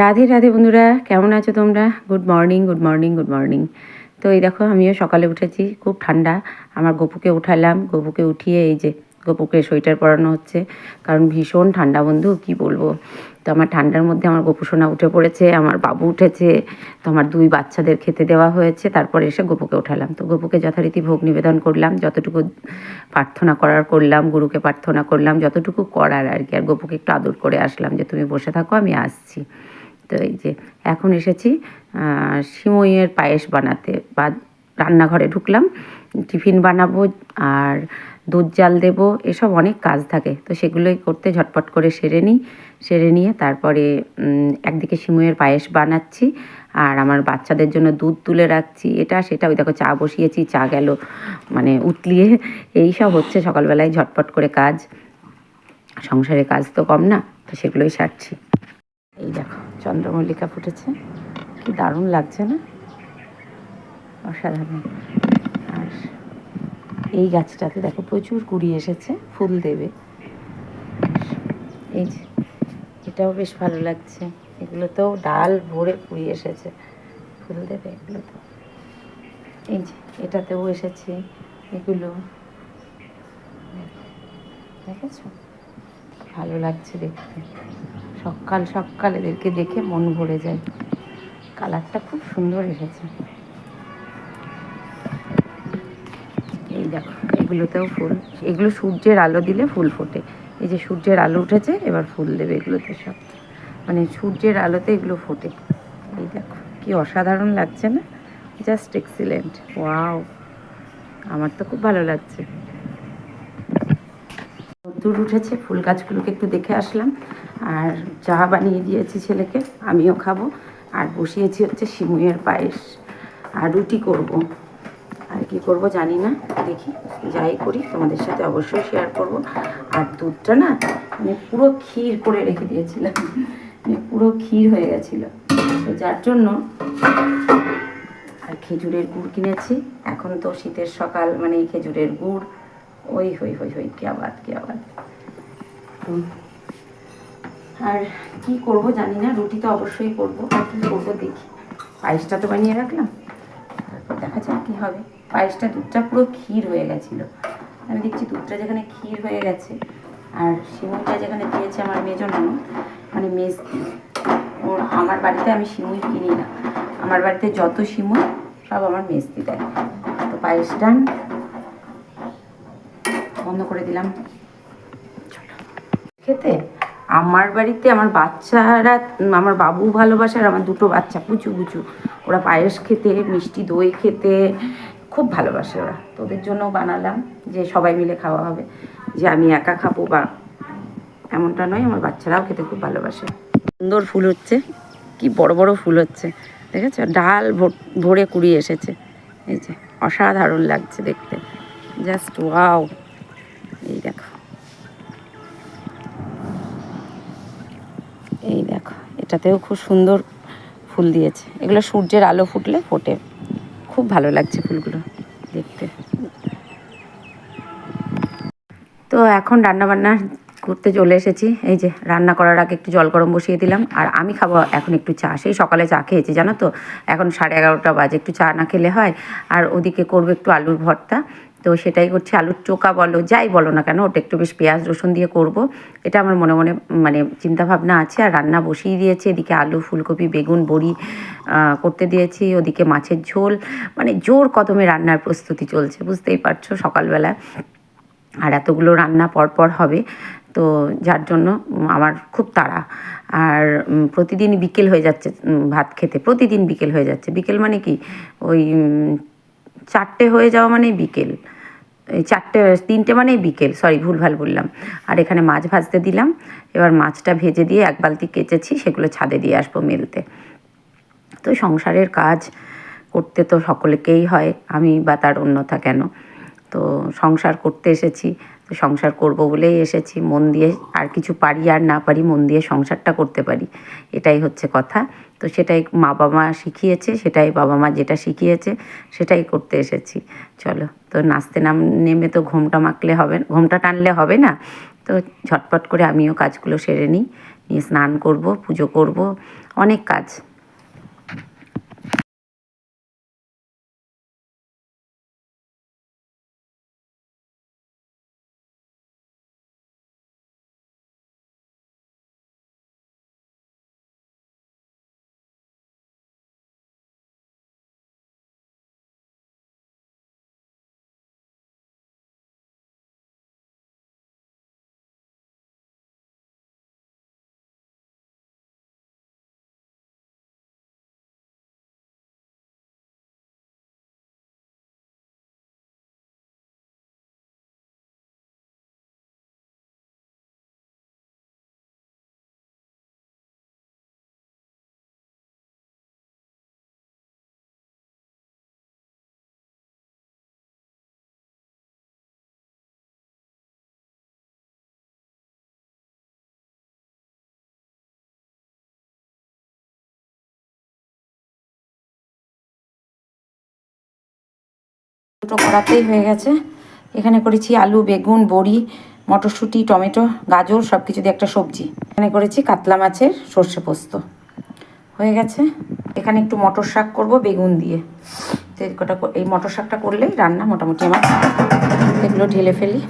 রাধে রাধে বন্ধুরা, কেমন আছো তোমরা? Good morning good morning good morning তো এই দেখো, আমিও সকালে উঠেছি, খুব ঠান্ডা। আমার গপুকে উঠালাম, গপুকে উঠিয়ে এই যে গপুকে সোয়েটার পরানো হচ্ছে, কারণ ভীষণ ঠান্ডা বন্ধু, কি বলব? তো আমার ঠান্ডার মধ্যে আমার গপু সোনা উঠে পড়েছে, আমার বাবু উঠেছে, তো আমার দুই বাচ্চাদের খেতে দেওয়া হয়েছে, তারপর এসে গপুকে উঠালাম। তো গপুকে যথারীতি ভোগ নিবেদন করলাম, যতটুকু প্রার্থনা করার করলাম, গুরুকে প্রার্থনা করলাম, যতটুকু করার আর কি। আর গপুকে একটু আদর করে আসলাম যে, তুমি বসে থাকো, আমি আসছি। তো এই যে এখন এসেছি সিমইয়ের পায়েস বানাতে। বা রান্নাঘরে ঢুকলাম, টিফিন বানাবো আর দুধ জাল দেবো, এসব অনেক কাজ থাকে। তো সেগুলোই করতে ঝটপট করে সেরে নিই, সেরে নিয়ে তারপরে একদিকে সিমইয়ের পায়েস বানাচ্ছি আর আমার বাচ্চাদের জন্য দুধ তুলে রাখছি। এটা, সেটা, ওই দেখো, চা বসিয়েছি, চা গেল মানে উতলিয়ে। এই সব হচ্ছে সকালবেলায় ঝটপট করে কাজ। সংসারে কাজ তো কম না, তো সেগুলোই সারছি। এই দেখো। চন্দ্রমল্লিকা ফুটেছে। কি দারুণ লাগছে না? অসাধারণ। আর এই গাছটাতে দেখো প্রচুর কুড়ি এসেছে, ফুল দেবে। এই যে, এটাও বেশ ভালো লাগছে। এগুলোতেও ডাল ভরে কুড়ি এসেছে। ফুল দেবে এগুলো তো এই যে, এটাতেও এসেছে এগুলো। দেখেছ? ভালো লাগছে দেখতে। সকাল সকাল এদেরকে দেখে মন ভরে যায়। কালারটা খুব সুন্দর এসেছে। এই দেখো, এগুলোতেও ফুল। এগুলো সূর্যের আলো দিলে ফুল ফোটে। এই যে সূর্যের আলো উঠেছে, এবার ফুল দেবে এগুলোতে সব। মানে সূর্যের আলোতে এগুলো ফোটে। এই দেখো, কি অসাধারণ লাগছে না? Just excellent. ওয়াও! আমার তো খুব ভালো লাগছে। রোদ্দুর উঠেছে, ফুল গাছগুলোকে একটু দেখে আসলাম। আর চা বানিয়ে দিয়েছি ছেলেকে, আমিও খাব। আর বসিয়েছি হচ্ছে সিমুইয়ের পায়েস। আর রুটি করব। আর কি করব জানি না, দেখি। যাই করি, তোমাদের সাথে অবশ্যই শেয়ার করব। আর দুধটা না মানে পুরো ক্ষীর করে রেখে দিয়েছিলাম। মানে পুরো ক্ষীর হয়ে গেছিল। তো যার জন্য আর খেজুরের গুড় কিনেছি। এখন তো শীতের সকাল মানে খেজুরের গুড়, ওই হই হই হই, কে আবাদ কে আবাদ। আর কি করব জানি না, রুটি তো অবশ্যই করব, আর কি করব দেখি। পায়েসটা তো বানিয়ে রাখলাম তারপর দেখা যাক কি হবে। পায়েসটা দুধটা পুরো ক্ষীর হয়ে গেছিল। আমি দেখছি দুধটা যেখানে ক্ষীর হয়ে গেছে, আর সিমুইটা যেখানে দিয়েছে আমার মেজন মানে মেজদি, ওর আমার বাড়িতে আমি সিমুই কিনি না। আমার বাড়িতে যত সিমুই সব আমার মেজদি দেয়। তো পায়েসটা বন্ধ করে দিলাম। খেতে? আমার বাড়িতে আমার বাচ্চারা, আমার বাবু ভালোবাসে আর আমার দুটো বাচ্চা, পুচু পুচু। ওরা পায়েস খেতে, মিষ্টি দই খেতে খুব ভালোবাসে ওরা। তো ওদের জন্য বানালাম যে সবাই মিলে খাওয়া হবে, যে আমি একা খাব বা এমনটা নয়, আমার বাচ্চারাও খেতে খুব ভালোবাসে। সুন্দর ফুল হচ্ছে, কি বড় বড় ফুল হচ্ছে, দেখেছ? ডাল ভর- ভরে কুড়িয়ে এসেছে, এই যে অসাধারণ লাগছে দেখতে, জাস্ট ওয়াও, এই দেখো। এই দেখো, এটাতেও খুব সুন্দর ফুল দিয়েছে। এগুলো সূর্যের আলো ফুটলে ফোটে। খুব ভালো লাগছে ফুলগুলো দেখতে। তো এখন রান্না বান্না করতে চলে এসেছি। এই যে রান্না করার আগে একটু জল গরম বসিয়ে দিলাম। আর আমি খাব এখন একটু চা। সেই সকালে চা খেয়েছি, জানো তো? এখন সাড়ে এগারোটা বাজে, একটু চা না খেলে হয়। আর ওদিকে করব একটু আলুর ভর্তা। তো সেটাই করছি। আলুর চোকা বলো, যাই বলো না কেন, ওটা একটু বেশ পেঁয়াজ, রসুন দিয়ে করব। এটা আমার মনে মনে মানে চিন্তাভাবনা আছে। আর রান্না বসিয়ে দিয়েছি, এদিকে আলু, ফুলকপি, বেগুন, বড়ি করতে দিয়েছি। ওদিকে মাছের ঝোল মানে জোর কদমে রান্নার প্রস্তুতি চলছে, বুঝতেই পারছ সকালবেলা আর এতগুলো রান্না পরপর হবে, তো যার জন্য আমার খুব তাড়া। আর প্রতিদিন বিকেল হয়ে যাচ্ছে ভাত খেতে। প্রতিদিন বিকেল হয়ে যাচ্ছে। বিকেল মানে কি? ওই চারটে হয়ে যাওয়া মানে বিকেল। চারটে, তিনটে মানে বিকেল সরি ভুলভাল বললাম। আর এখানে মাছ ভাজতে দিলাম। এবার মাছটা ভেজে দিয়ে এক বালতি কেচেছি, সেগুলো ছাদে দিয়ে আসব মেলতে। তো সংসারের কাজ করতে তো সকলকেই হয়, আমি বা তার অন্যথা কেন? তো সংসার করতে এসেছি। সংসার করব বলেই এসেছি, মন দিয়ে আর কিছু পারি আর না পারি মন দিয়ে সংসারটা করতে পারি, এটাই হচ্ছে কথা। তো সেটাই মা বাবা শিখিয়েছে, সেটাই বাবা মা যেটা শিখিয়েছে, সেটাই করতে এসেছি। চলো, তো নাচতে নাম, নেমে তো ঘোমটা মাখলে হবে, ঘোমটা টানলে হবে না? তো ঝটপট করে আমিও কাজগুলো সেরে নিই, নিয়ে স্নান করব, পুজো করব, অনেক কাজ। দুটো কড়াতেই হয়ে গেছে। এখানে করেছি আলু, বেগুন, বড়ি, মটরশুঁটি, টমেটো, গাজর সব কিছু দিয়ে একটা সবজি। এখানে করেছি কাতলা মাছের সর্ষে পোস্ত। হয়ে গেছে। এখানে একটু মটর শাক করব, বেগুন দিয়ে। তো এই মটর শাকটা করলেই রান্না মোটামুটি আমার এগুলো ঢেলে ফেলি।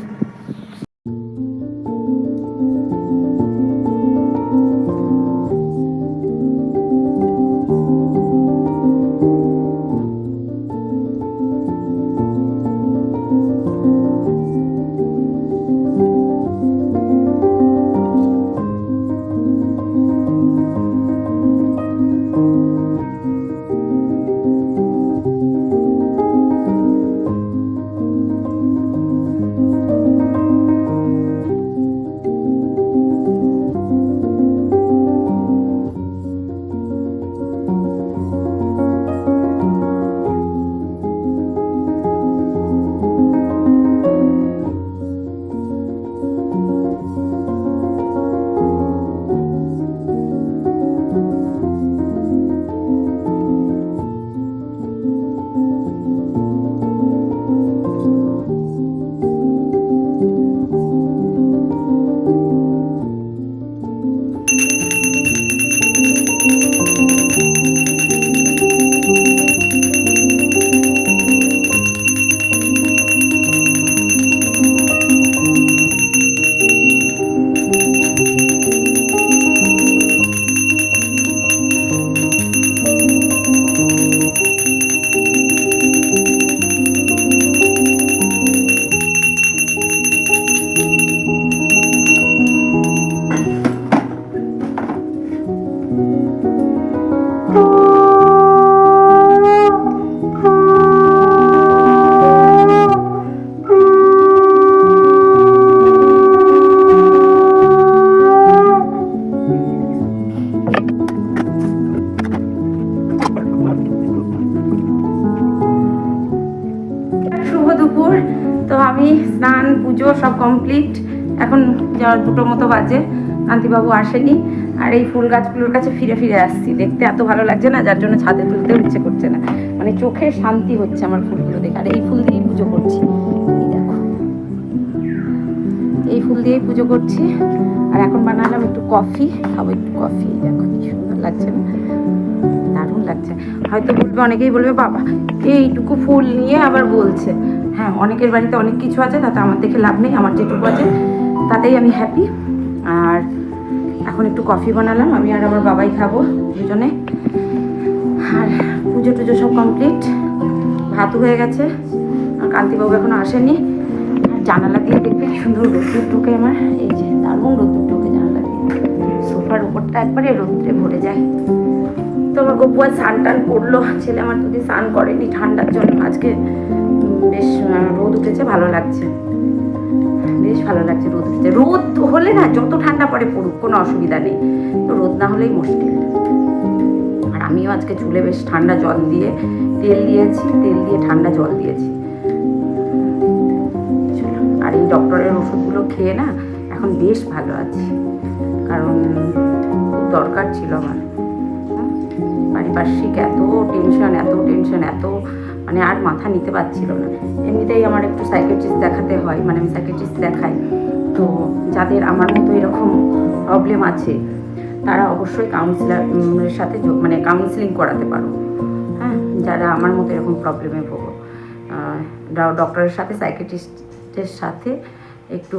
কান্তিবাবু আসেনি। আর এই ফুল গাছগুলোর কাছে ফিরে ফিরে আসছি। দেখতে এত ভালো লাগছে না, যার জন্য ছাদে তুলতেও ইচ্ছে করছে না। মানে চোখে শান্তি হচ্ছে আমার ফুলগুলো দেখে। আর এই ফুল দিয়েই পুজো করছি। এই ফুল দিয়েই পুজো করছি। আর এখন বানালাম একটু কফি। খাব একটু কফি। দেখো, কি সুন্দর লাগছে না? দারুণ লাগছে। হয়তো বলবে, অনেকেই বলবে, বাবা, এইটুকু ফুল নিয়ে আবার বলছে। হ্যাঁ অনেকের বাড়িতে অনেক কিছু আছে, তাতে আমার দেখে লাভ নেই। আমার যেটুকু আছে, তাতেই আমি হ্যাপি আর এখন একটু কফি বানালাম, আমি আর আমার বাবাই খাব দুজনে। আর পুজো টুজো সব কমপ্লিট ভাতও হয়ে গেছে, আর কান্তিবাবু এখনও আসেনি। আর জানালা দিয়ে দেখবে সুন্দর রোদ্দুর ঢুকে আমার। এই যে, দারুণ রোদ্দুর ঢুকে জানালা দিয়ে। সোফার উপরটা একবারে রোদ্রে ভরে যায়। তো আমার গপুয়া স্নান টান পড়ল ছেলে আমার যদি স্নান করেনি ঠান্ডার জন্য। আজকে বেশ রোদ উঠেছে, ভালো লাগছে। বেশ ভালো লাগছে রোদ উঠেছে। রোদ হলে না যত ঠান্ডা পড়ে পড়ুক, কোনো অসুবিধা নেই। তো রোদ না হলেই মুশকিল। আর আমিও আজকে চুলে বেশ ঠান্ডা জল দিয়ে তেল দিয়েছি, তেল দিয়ে ঠান্ডা জল দিয়েছি। আর এই ডক্টরের ওষুধগুলো খেয়ে না এখন বেশ ভালো আছি। কারণ খুব দরকার ছিল আমার। পারিপার্শ্বিক এত টেনশন এত টেনশন এত মানে আর মাথা নিতে পারছিল না। এমনিতেই আমার একটু সাইকেট্রিস্ট দেখাতে হয় মানে আমি সাইকেট্রিস্ট দেখাই। তো যাদের আমার মতো এরকম প্রবলেম আছে, তারা অবশ্যই কাউন্সিলারের সাথে মানে কাউন্সিলিং করাতে পারো। হ্যাঁ যারা আমার মতো এরকম প্রবলেমে ভোগো। ডক্টরের সাথে সাইকেট্রিস্টের সাথে একটু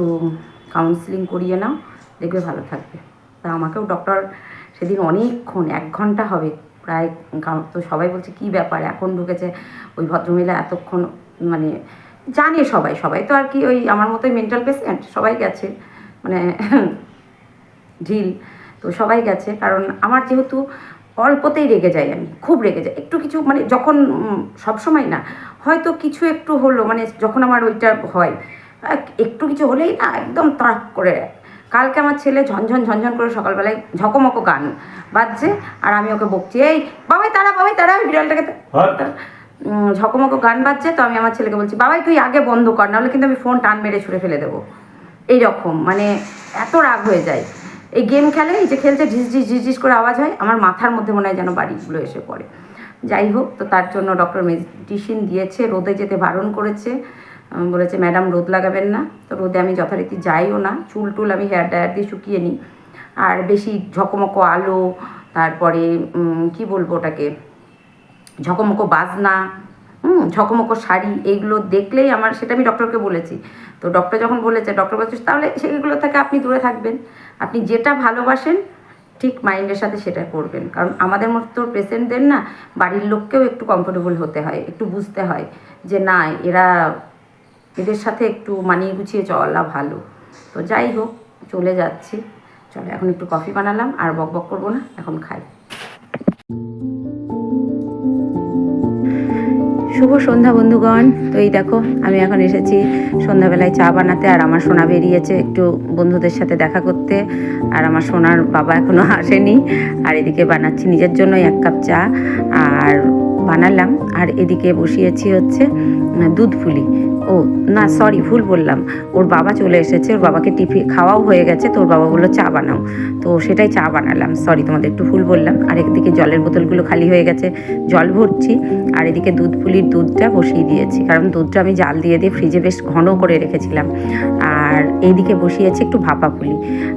কাউন্সিলিং করিয়ে নাও, দেখবে ভালো থাকবে। তা আমাকেও ডক্টর সেদিন অনেকক্ষণ, এক ঘণ্টা হবে প্রায় তো সবাই বলছে কী ব্যাপার? এখন ঢুকেছে ওই ভদ্রমহিলা এতক্ষণ মানে জানে সবাই সবাই তো আর কি ওই আমার মতোই মেন্টাল পেশেন্ট সবাই গেছে। মানে ঢিল তো সবাই গেছে। কারণ আমার যেহেতু অল্পতেই রেগে যাই আমি খুব রেগে যাই। একটু কিছু মানে যখন উম, সবসময় না হয়তো কিছু একটু হলো মানে যখন আমার ওইটা হয় একটু কিছু হলেই না একদম তড়াক করে কালকে আমার ছেলে ঝনঝন ঝনঝন করে সকালবেলায় ঝকমকো গান বাজছে আর আমি ওকে বকছি এই বাবাই তারা বাবাই তারা ওই বিড়ালটাকে তা-" ঝকমকো গান বাজছে তো আমি আমার ছেলেকে বলছি বাবাই তুই আগে বন্ধ কর নাহলে কিন্তু আমি ফোন টান মেরে ছুঁড়ে ফেলে দেবো। এই রকম মানে এত রাগ হয়ে যায়। এই গেম খেলে এই যে খেলছে ঝিস ঝিস ঝিস ঝিস করে আওয়াজ হয় আমার মাথার মধ্যে মনে হয় যেন বাড়িগুলো এসে পড়ে। যাই হোক তো তার জন্য ডক্টর মেডিসিন দিয়েছে রোদে যেতে বারণ করেছে। বলেছে, ম্যাডাম, রোদ লাগাবেন না। তো রোদে আমি যথারীতি যাইও না। চুল টুল আমি হেয়ার ড্রায়ার দিয়ে শুকিয়ে নিই। আর বেশি ঝকমকো আলো, তারপরে কি বলব ওটাকে? ঝকমকো বাজনা, হুম, ঝকমকো শাড়ি, এইগুলো দেখলেই আমার, সেটা আমি ডক্টরকে বলেছি। তো ডক্টর যখন বলেছে, ডক্টর বলছে, তাহলে সেগুলো থেকে আপনি দূরে থাকবেন। আপনি যেটা ভালোবাসেন, ঠিক মাইন্ডের সাথে সেটা করবেন। কারণ আমাদের মতো পেশেন্টদের না, বাড়ির লোককেও একটু কমফোর্টেবল হতে হয়, একটু বুঝতে হয় যে, না, এরা এদের সাথে একটু মানিয়ে গুছিয়ে চলা ভালো। তো যাই হোক, চলে যাচ্ছি। চলো, এখন একটু কফি বানালাম, আর বক বক করব না, এখন খাই। শুভ সন্ধ্যা বন্ধুগণ। তো এই দেখো, আমি এখন এসেছি সন্ধ্যাবেলায় চা বানাতে, আর আমার সোনা বেরিয়েছে একটু বন্ধুদের সাথে দেখা করতে, আর আমার সোনার বাবা এখনও আসেনি। আর এদিকে বানাচ্ছি নিজের জন্য এক কাপ চা, আর বানালাম। আর এদিকে বসিয়েছি হচ্ছে দুধ ফুলি। ও, না সরি ভুল বললাম। ওর বাবা চলে এসেছে, ওর বাবাকে টিফি, খাওয়াও হয়ে গেছে, তো ওর বাবা বলল, চা বানাও। তো সেটাই চা বানালাম। সরি তোমাদের একটু ভুল বললাম। আর একদিকে জলের বোতলগুলো খালি হয়ে গেছে, জল ভরছি, আর এদিকে দুধ পুলির দুধটা বসিয়ে দিয়েছি। কারণ দুধটা আমি জাল দিয়ে দিয়ে ফ্রিজে বেশ ঘন করে রেখেছিলাম। আর এইদিকে বসিয়েছি একটু ভাপা পুলি।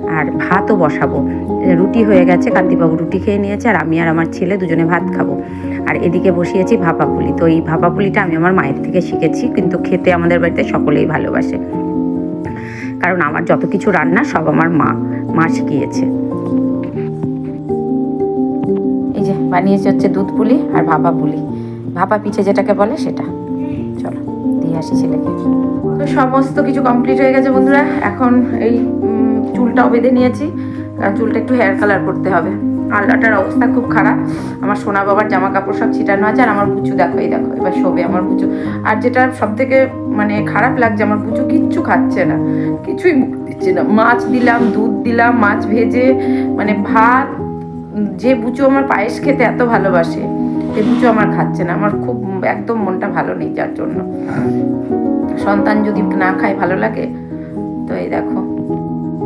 আর ভাতও বসাবো। রুটি হয়ে গেছে, কান্তিবাবু রুটি খেয়ে নিয়েছে, আর আমি আর আমার ছেলে দুজনে ভাত খাব। আর এদিকে বসিয়েছি ভাপা পুলি। তো এই ভাপা পুলিটা আমি আমার মায়ের থেকে শিখেছি, কিন্তু খেতে আমাদের বাড়িতে সকলেই ভালোবাসে। কারণ আমার যত কিছু রান্না, সব আমার মা মা শিখিয়েছে। এই যে, বানিয়েছে হচ্ছে দুধ পুলি আর ভাপা পুলি। ভাপা পিঠে যেটাকে বলে সেটা। চলো, দিয়ে আসি ছেলেকে। তো সমস্ত কিছু কমপ্লিট হয়ে গেছে বন্ধুরা। এখন এই চুলটাও বেঁধে নিয়েছি। কারণ চুলটা একটু হেয়ার কালার করতে হবে। আল্লাটার অবস্থা খুব খারাপ। আমার সোনা বাবার জামা কাপড় সব ছিটানো আছে আর আমার বুচু দেখো, এই দেখো, এবার শোবে আমার বুচু আর যেটা সব থেকে মানে খারাপ লাগছে, আমার বুচু কিচ্ছু খাচ্ছে না, কিছুই দিচ্ছে না। মাছ দিলাম, দুধ দিলাম, মাছ ভেজে মানে ভাত, যে বুচু আমার পায়েস খেতে এত ভালোবাসে, সে বুচু আমার খাচ্ছে না। আমার খুব একদম মনটা ভালো নেই যার জন্য। সন্তান যদি না খায়, ভালো লাগে? তো এই দেখো।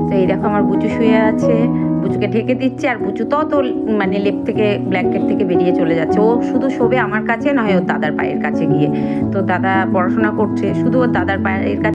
তো এই দেখো, আমার বুচু শুয়ে আছে। বুচুকে ঢেকে দিচ্ছে আর বুচু তো তো মানে লেপ থেকে ব্ল্যাঙ্কেট থেকে বেরিয়ে চলে যাচ্ছে। ও শুধু শোবে আমার কাছে, নয় ওর দাদার পায়ের কাছে গিয়ে। তো দাদা পড়াশোনা করছে, শুধু ওর দাদার পায়ের কাছে